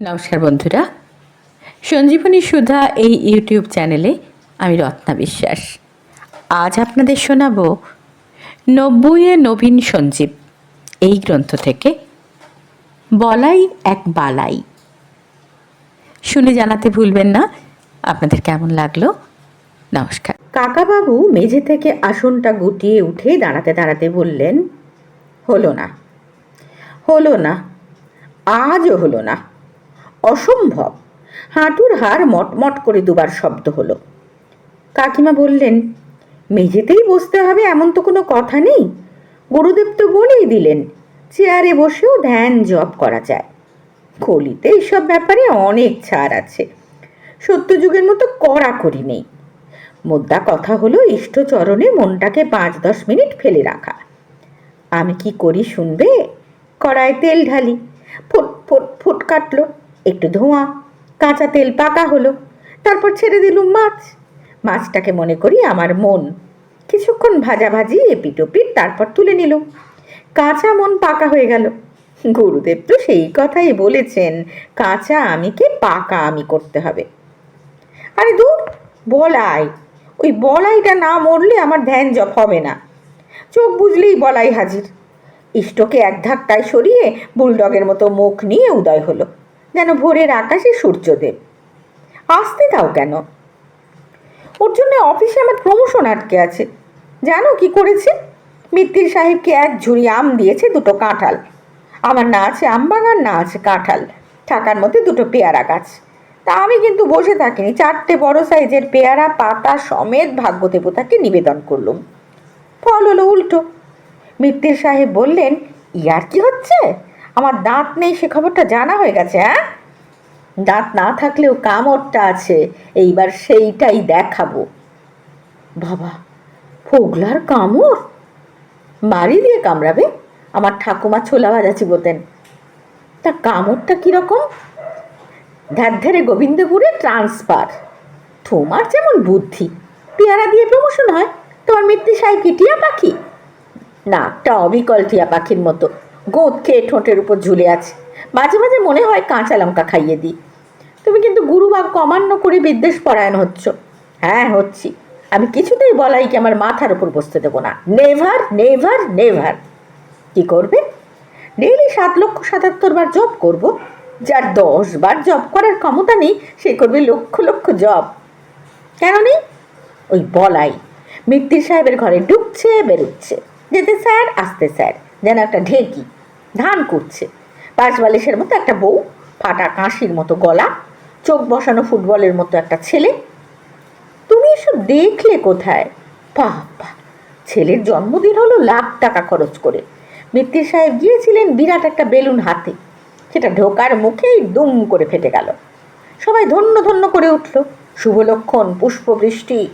নমস্কার বন্ধুরা। সঞ্জীবনী সুধা এই ইউটিউব চ্যানেলে আমি রত্না বিশ্বাস। আজ আপনাদের শোনাব, নব্বইয়ে নবীন সঞ্জীব, এই গ্রন্থ থেকে বলাই এক বালাই। শুনে জানাতে ভুলবেন না, আপনাদের কেমন লাগল? নমস্কার। কাকাবাবু মেঝে থেকে আসনটা গুটিয়ে উঠে দাঁড়াতে দাঁড়াতে বললেন, হলো না হলো না, আজও হলো না। অসম্ভব। হাঁটুর হাড় মটমট করে দুবার শব্দ হলো। কাকিমা বললেন, মেঝেতেই বসতে হবে, এমন তো কোনো কথা নেই। গুরুদেব তো বলেই দিলেন, চেয়ারে বসেও ধ্যান জপ করা যায়। কলিতে এইসব ব্যাপারে অনেক ছাড় আছে। সত্যযুগের মতো কড়াকড়ি নেই। মোদ্দা কথা হলো, ইষ্টচরণে মনটাকে পাঁচ দশ মিনিট ফেলে রাখা। আমি কি করি শুনবে? কড়ায় তেল ঢালি, ফুট ফুট ফুট কাটলো। ধোঁয়া, কাঁচা তেল পাকা হলো, তারপর ছেড়ে দিলুম মাছ। মাছটাকে মনে করি আমার মন। কিছুক্ষণ ভাজা ভাজি এপিট ওপিট তারপর তুলে নিলুম। কাঁচা মন পাকা হয়ে গেল। গুরুদেব তো সেই কথাই বলেছেন, কাঁচা আমিকে পাকা আমি করতে হবে। আরে দূর, বলাই। ওই বলাইটা না মরলে আমার ধ্যান জপ হবে না। চোখ বুঝলেই বলাই হাজির। ইষ্টকে এক ধাক্কায় সরিয়ে, বুলডগের মতো মুখ নিয়ে উদয় হলো। যেন ভোরের আকাশে সূর্যদেব। আসতে দাও কেন? ওর জন্য অফিসে আমার প্রমোশন আটকে আছে। জানো কি করেছে? মিত্তির সাহেবকে এক ঝুড়ি আম দিয়েছে দুটো কাঁঠাল। আমার না আছে আম বাগান না আছে কাঁঠাল। থাকার মধ্যে দুটো পেয়ারা গাছ। তা আমি কিন্তু বসে থাকিনি। চারটে বড় সাইজের পেয়ারা, পাতা সমেত ভাগ্য দেবতাকে নিবেদন করলুম। ফল হলো উল্টো। মিত্তির সাহেব বললেন, ইয়ার কি হচ্ছে? আমার দাঁত নেই, সে খবরটা জানা হয়ে গেছে হ্যাঁ? দাঁত না থাকলেও কামড়টা আছে, এইবার সেইটাই দেখাবো। বাবা, ফোগলার কামড়? বাড়ি দিয়ে কামড়াবে? আমার ঠাকুমা ছোলা ভাজা চিবোতেন তা কামড়টা কীরকম ধ্যার ধারে গোবিন্দপুরে ট্রান্সফার। তোমার যেমন বুদ্ধি, পেয়ারা দিয়ে প্রমোশন হয়, তোমার মৃত্যু সাহেব কি টিয়া পাখি নাকটা অবিকল টিয়া পাখির মতো। গোঁদ খেয়ে ঠোঁটের উপর ঝুলে আছে। মাঝে মাঝে মনে হয় কাঁচা লঙ্কা খাইয়ে দিই। তুমি কিন্তু গুরুবাগ কমান্য করে বিদ্বেষ পরায়ণ হচ্ছ। হ্যাঁ হচ্ছি। আমি কিছুতেই বলাই কি আমার মাথার উপর বসতে দেবো না। Never never never. কি করবে? ডেইলি সাত লক্ষ সাতাত্তর বার জব করব। যার দশ বার জব করার ক্ষমতা নেই, সে করবে লক্ষ লক্ষ জব। কেন নেই? ওই বলাই। মিত্তির সাহেবের ঘরে ঢুকছে, বেরোচ্ছে। যেতে স্যার, আসতে স্যার। যেন একটা ঢেকি। ধান করছে। বালিশের মতো একটা বউ, ফাটা কাঁশির মতো গলা, চোখ বসানো ফুটবলের মতো একটা ছেলে। তুমি এসব দেখলে কোথায়? বাবা, ছেলের জন্মদিন হলো লাখ টাকা খরচ করে। মিত্তির সাহেব গিয়েছিলেন বিরাট একটা বেলুন হাতে। সেটা ঢোকার মুখেই দুম করে ফেটে গেল। সবাই ধন্য ধন্য করে উঠল। শুভলক্ষণ, পুষ্পবৃষ্টি।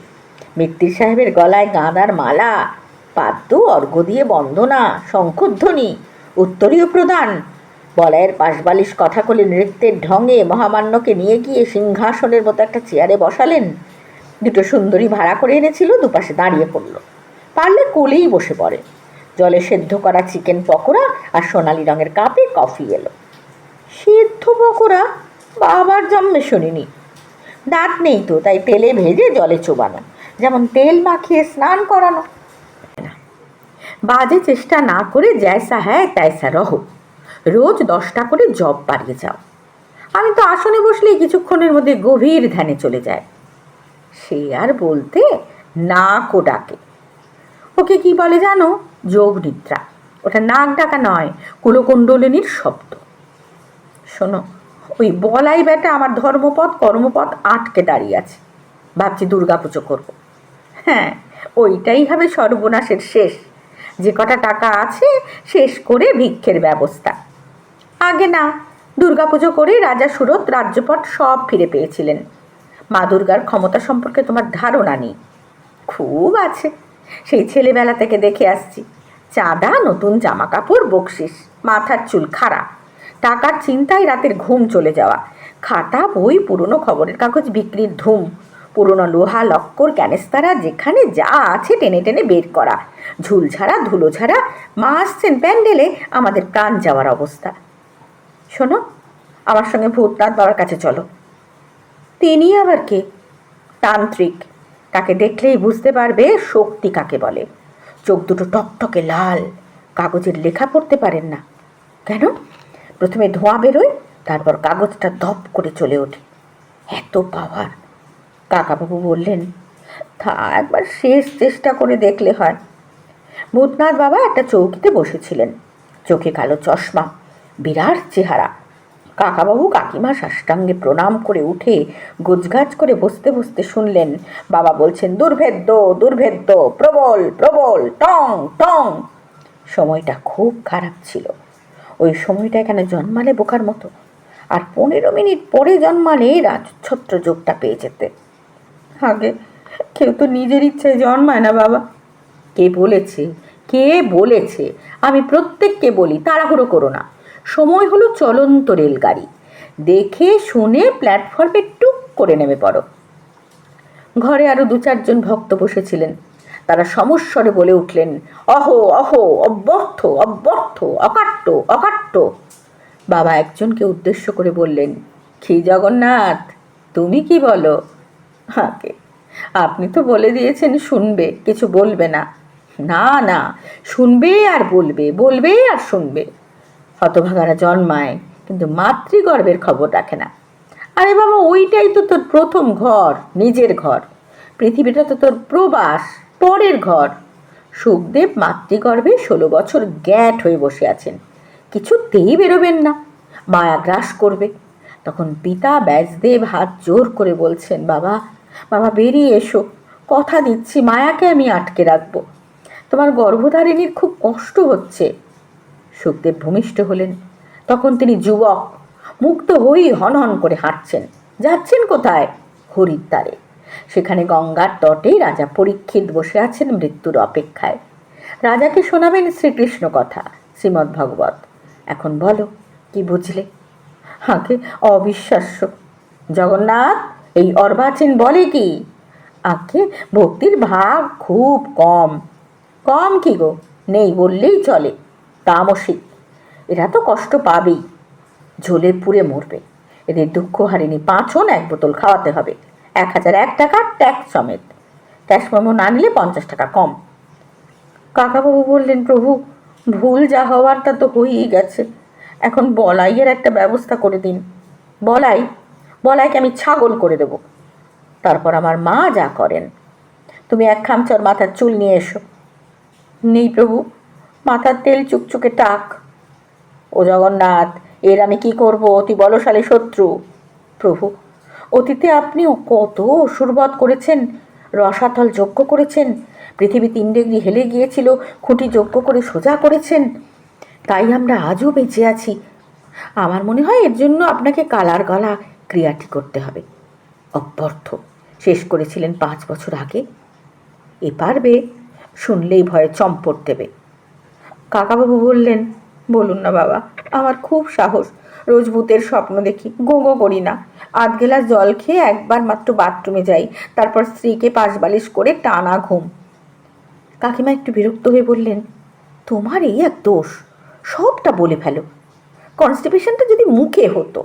মিত্তির সাহেবের গলায় গাঁদার মালা পাদ্য অর্ঘ্য দিয়ে বন্দনা, শঙ্খধ্বনি। উত্তরীয় প্রদান বলয়ের পাশবালিশ কথা বলে নৃত্যের ঢঙে মহামান্যকে নিয়ে গিয়ে সিংহাসনের মতো একটা চেয়ারে বসালেন। দুটো সুন্দরী ভাড়া করে এনেছিল, দুপাশে দাঁড়িয়ে পড়ল। পারলে কোলেই বসে পড়ে। জলে সেদ্ধ করা চিকেন পকোড়া আর সোনালি রঙের কাপে কফি এলো। সেদ্ধ পকোড়া? বাবার জন্মে শুনিনি। দাঁত নেই তো, তাই তেলে ভেজে জলে চোবানো। যেমন তেল মাখিয়ে স্নান করানো। বাজে চেষ্টা না করে জয়সা হ্যায় তৈসা রহ। রোজ দশটা করে জব বাড়িয়ে যাও। আমি তো আসনে বসলেই কিছুক্ষণের মধ্যে গভীর ধ্যানে চলে যায় সে আর বলতে নাকও ডাকে। ওকে কি বলে জানো? যোগ নিদ্রা। ওটা নাক ডাকা নয়, কুলকুণ্ডলিনীর শব্দ। শোনো, ওই বলাই বেটা আমার ধর্মপথ কর্মপথ আটকে দাঁড়িয়ে আছে। ভাবছি দুর্গা পুজো করব। হ্যাঁ ওইটাই হবে সর্বনাশের শেষ। যে কটা টাকা আছে শেষ করে ভিক্ষের ব্যবস্থা। আগে না, দুর্গাপুজো করে রাজা সুরত রাজ্যপট সব ফিরে পেয়েছিলেন। মা দুর্গার ক্ষমতা সম্পর্কে তোমার ধারণা নেই। খুব আছে, সেই ছেলেবেলা থেকে দেখে আসছি। চাঁদা, নতুন জামা কাপড় বকশিস, মাথার চুল খাড়া, টাকার চিন্তায় রাতের ঘুম চলে যাওয়া, খাতা, বই, পুরনো খবরের কাগজ বিক্রির ধুম পুরনো লোহা লক্কর ক্যানেস্তারা যেখানে যা আছে টেনে টেনে বের করা। ঝুল ছাড়া ধুলো ছাড়া মা আসছেন প্যান্ডেলে আমাদের কান যাওয়ার অবস্থা। শোনো, আমার সঙ্গে ভূতনাথ বাবার কাছে চলো। তিনি আবার কে? তান্ত্রিক। তাকে দেখলেই বুঝতে পারবে শক্তি কাকে বলে। চোখ দুটো টকটকে লাল, কাগজের লেখা পড়তে পারেন না। কেন? প্রথমে ধোঁয়া বেরোয়, তারপর কাগজটা ধপ করে চলে ওঠে। এত পাওয়ার কাকাবাবু বললেন, তা একবার শেষ চেষ্টা করে দেখলে হয়। ভূতনাথ বাবা একটা চৌকিতে বসেছিলেন। চোখে কালো চশমা, বিরাট চেহারা। কাকাবাবু কাকিমা সাষ্টাঙ্গে প্রণাম করে উঠে গোজগাছ করে বসতে বসতে শুনলেন। বাবা বলছেন, দুর্ভেদ্য দুর্ভেদ্য, প্রবল প্রবল, টং টং। সময়টা খুব খারাপ ছিল। ওই সময়টা এখানে জন্মালে বোকার মতো। আর পনেরো মিনিট পরে জন্মালে রাজছত্র যোগটা পেয়ে যেতে। আগে। কেউ তো নিজের ইচ্ছায় জন্মায় না, বাবা। কে বলেছে? কে বলেছে? আমি প্রত্যেককে বলি, তাড়াহুড়ো করো না। সময় হলো চলন্ত রেলগাড়ি। দেখে, শুনে প্ল্যাটফর্মে টুক করে নেমে পড়ো। ঘরে আরও দু চারজন ভক্ত বসেছিলেন। তারা সমস্বরে বলে উঠলেন, অহো অহো, অব্যর্থ অব্যর্থ, অকাট্য অকাট্য। বাবা একজনকে উদ্দেশ্য করে বললেন কি জগন্নাথ তুমি কি বলো? আগে। আপনি তো বলে দিয়েছেন শুনবে, কিছু বলবে না। না না, শুনবে আর বলবে বলবে আর শুনবে। হতভাগারা জন্মায়, কিন্তু মাতৃগর্ভের খবর রাখে না। আরে বাবা, ওইটাই তো তোর প্রথম ঘর, নিজের ঘর। পৃথিবীটা তো তোর প্রবাস, পরের ঘর। সুখদেব মাতৃগর্ভে ষোলো বছর গ্যাট হয়ে বসে আছেন। কিছুতেই বেরোবেন না। মায়া গ্রাস করবে। তখন পিতা ব্যাসদেব হাত জোর করে বলছেন, বাবা বাবা, বেরিয়ে এসো। কথা দিচ্ছি, মায়াকে আমি আটকে রাখব। তোমার গর্ভধারিণীর খুব কষ্ট হচ্ছে। সুখদেব ভূমিষ্ঠ হলেন। তখন তিনি যুবক, মুক্ত হয়েই হন হন করে হাঁটছেন। যাচ্ছেন কোথায়? হরিদ্বারে সেখানে গঙ্গার তটে রাজা পরীক্ষিত বসে আছেন মৃত্যুর অপেক্ষায়। রাজাকে শোনাবেন শ্রীকৃষ্ণ কথা, শ্রীমদ্ ভগবত। এখন বলো, কি বুঝলে? আগে অবিশ্বাস্য। জগন্নাথ, এই অর্বাচীন বলে কি? আগে ভক্তির ভাগ খুব কম। কম কি গো? নেই বললেই চলে। তামসিক এরা তো কষ্ট পাবেই। ঝোলে পুড়ে মরবে। এদের দুঃখ হারিনি পাঁচন এক বোতল খাওয়াতে হবে। এক হাজার এক টাকা ট্যাক্স সমেত। ক্যাশ মেমো না নিলে পঞ্চাশ টাকা কম। কাকাবাবু বললেন, প্রভু, ভুল যা হওয়ার তা তো হয়েই গেছে। এখন বলাইয়ের একটা ব্যবস্থা করে দিন। বলাই, বলাইকে আমি ছাগল করে দেব। তারপর আমার মা যা করেন। তুমি এক খামচর মাথার চুল নিয়ে এসো। নেই প্রভু, মাথার তেল চুকচুকে টাক। ও জগন্নাথ, এর আমি কি করব? অতি বলশালী শত্রু। প্রভু, অতীতে আপনিও কত অসুরবধ করেছেন, রসাতল যজ্ঞ করেছেন পৃথিবী তিন ডিগ্রি হেলে গিয়েছিল, খুঁটি যজ্ঞ করে সোজা করেছেন। তাই আমরা আজও বেঁচে আছি। আমার মনে হয় এর জন্য আপনাকে কালার গলা ক্রিয়াটি করতে হবে। অব্যর্থ, শেষ করেছিলেন পাঁচ বছর আগে। এ পারবে, শুনলেই ভয়ে চম্পট দেবে। কাকাবাবু বললেন, বলুন না বাবা, আমার খুব সাহস। রোজ ভূতের স্বপ্ন দেখি গোগো করি না। আধ গেলাস জল খেয়ে একবার মাত্র বাথরুমে যাই, তারপর স্ত্রীকে পাশ বালিশ করে টানা ঘুম। কাকিমা একটু বিরক্ত হয়ে বললেন, তোমার এই এক দোষ। সবটা বলে ফেলো। কনস্টিপেশনটা যদি মুখে হতো।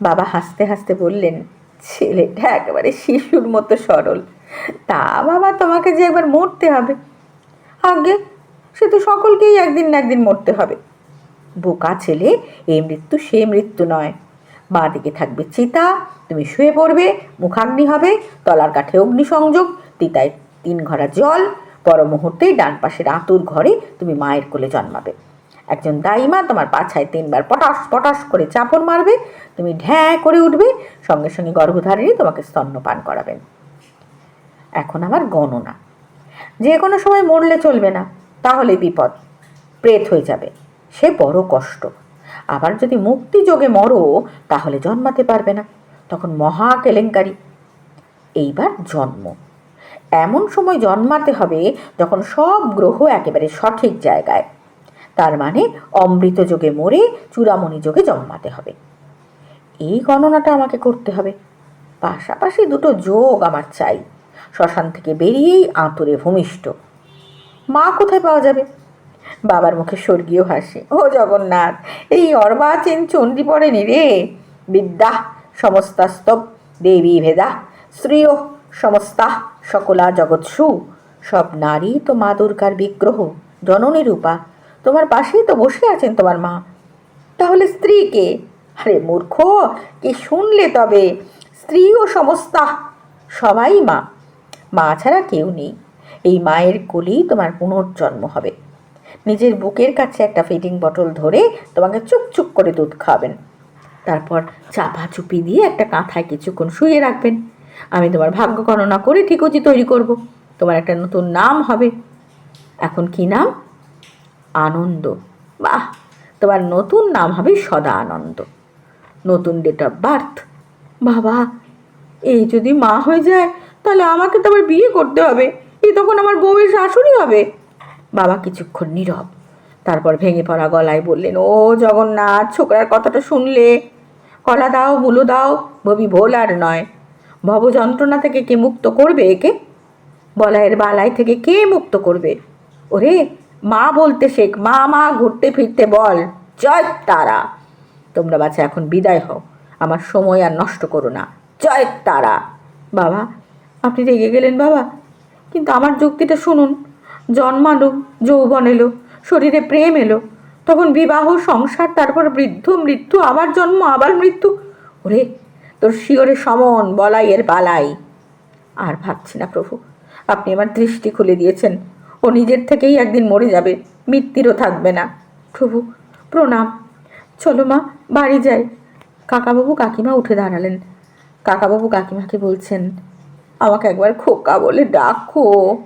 বাবা হাসতে হাসতে বললেন, ছেলেটা একেবারে শিশুর মতো সরল। তা বাবা তোমাকে যে একবার মরতে হবে। আগে সে তো সকলকেই একদিন না একদিন মরতে হবে। বোকা ছেলে এই মৃত্যু সে মৃত্যু নয়। বাঁ দিকে থাকবে চিতা, তুমি শুয়ে পড়বে, মুখাগ্নি হবে, তলার কাঠে অগ্নিসংযোগ, তিতায় তিন ঘরা জল পর মুহূর্তেই ডান পাশের আঁতুর ঘরে তুমি মায়ের কোলে জন্মাবে। একজন দাইমা তোমার পাছায় তিনবার পটাশ পটাশ করে চাপড় মারবে, তুমি ঢ্যাঁ করে উঠবে, সঙ্গে সঙ্গে গর্ভধারিণী তোমাকে স্তন্যপান করাবেন। এখন আমার গণনা। যে কোনো সময় মরলে চলবে না, তাহলে বিপদ। প্রেত হয়ে যাবে, সে বড় কষ্ট। আবার যদি মুক্তি যোগে মরো, তাহলে জন্মাতে পারবে না, তখন মহা কেলেঙ্কারি। এইবার জন্ম। এমন সময় জন্মাতে হবে যখন সব গ্রহ একেবারে সঠিক জায়গায় তার মানে অমৃত যোগে মরে চূড়ামণি যোগে জন্মাতে হবে। এই গণনাটা আমাকে করতে হবে। পাশাপাশি দুটো যোগ আমার চাই। শ্মশান থেকে বেরিয়েই আঁতরে ভূমিষ্ঠ। মা কোথায় পাওয়া যাবে? বাবার মুখে স্বর্গীয় হাসি। ও জগন্নাথ, এই অর্বাচীন চণ্ডী পড়েনি রে। বিদ্যা সমস্তাস্তব দেবী ভেদা, শ্রীয় সমস্তা, সকলা জগৎসু। সব নারী তো মা দুর্গার বিগ্রহ, জননী রূপা। তোমার পাশেই তো বসে আছেন তোমার মা। তাহলে স্ত্রীকে আরে মূর্খ, কি শুনলে তবে? স্ত্রী ও সমস্তা, সবাই মা। মা ছাড়া কেউ নেই। এই মায়ের কোলেই তোমার পুনর্জন্ম হবে। নিজের বুকের কাছে একটা ফিডিং বটল ধরে তোমাকে চুপ চুপ করে দুধ খাওয়াবেন। তারপর চাপা চুপি দিয়ে একটা কাঁথায় কিছুক্ষণ শুয়ে রাখবেন। আমি তোমার ভাগ্য গণনা করে ঠিকজি তৈরি করব। তোমার একটা নতুন নাম হবে। এখন কি নাম? আনন্দ। বাহ, তোমার নতুন নাম হবে সদা আনন্দ। নতুন ডেট অফ বার্থ বাবা, এই যদি মা হয়ে যায়, তাহলে আমাকে তো আবার বিয়ে করতে হবে। এই তখন আমার বউয়ের শাশুড়ি হবে। বাবা কিছুক্ষণ নীরব। তারপর ভেঙে পড়া গলায় বললেন, ও জগন্নাথ, ছোকরার কথাটা শুনলে? কলা দাও, মূলো দাও ভবি ভোল আর নয়। ভব যন্ত্রণা থেকে কে মুক্ত করবে একে? বলাইয়ের বালাই থেকে কে মুক্ত করবে? ওরে মা বলতে শেখ, মা মা ঘুরতে ফিরতে বল। জয় তারা। তোমরা বাচ্চা এখন বিদায় হও। আমার সময় আর নষ্ট করো না। জয় তারা। বাবা, আপনি রেগে গেলেন বাবা। কিন্তু আমার যুক্তিটা শুনুন। জন্মালো যৌবন এলো, শরীরে প্রেম এলো। তখন বিবাহ, সংসার, তারপর বৃদ্ধ, মৃত্যু, আবার জন্ম, আবার মৃত্যু। ওরে, তোর শিওরে সমন, বলাই এর বালাই আর ভাবছি না প্রভু, আপনি আমার দৃষ্টি খুলে দিয়েছেন। ও নিজের থেকেই একদিন মরে যাবে, মৃত্যুরও থাকবে না। প্রভু, প্রণাম। চলো মা, বাড়ি যাই। কাকাবাবু কাকিমা উঠে দাঁড়ালেন। কাকাবাবু কাকিমাকে বলছেন, আমাকে একবার খোকা বলে ডাকো।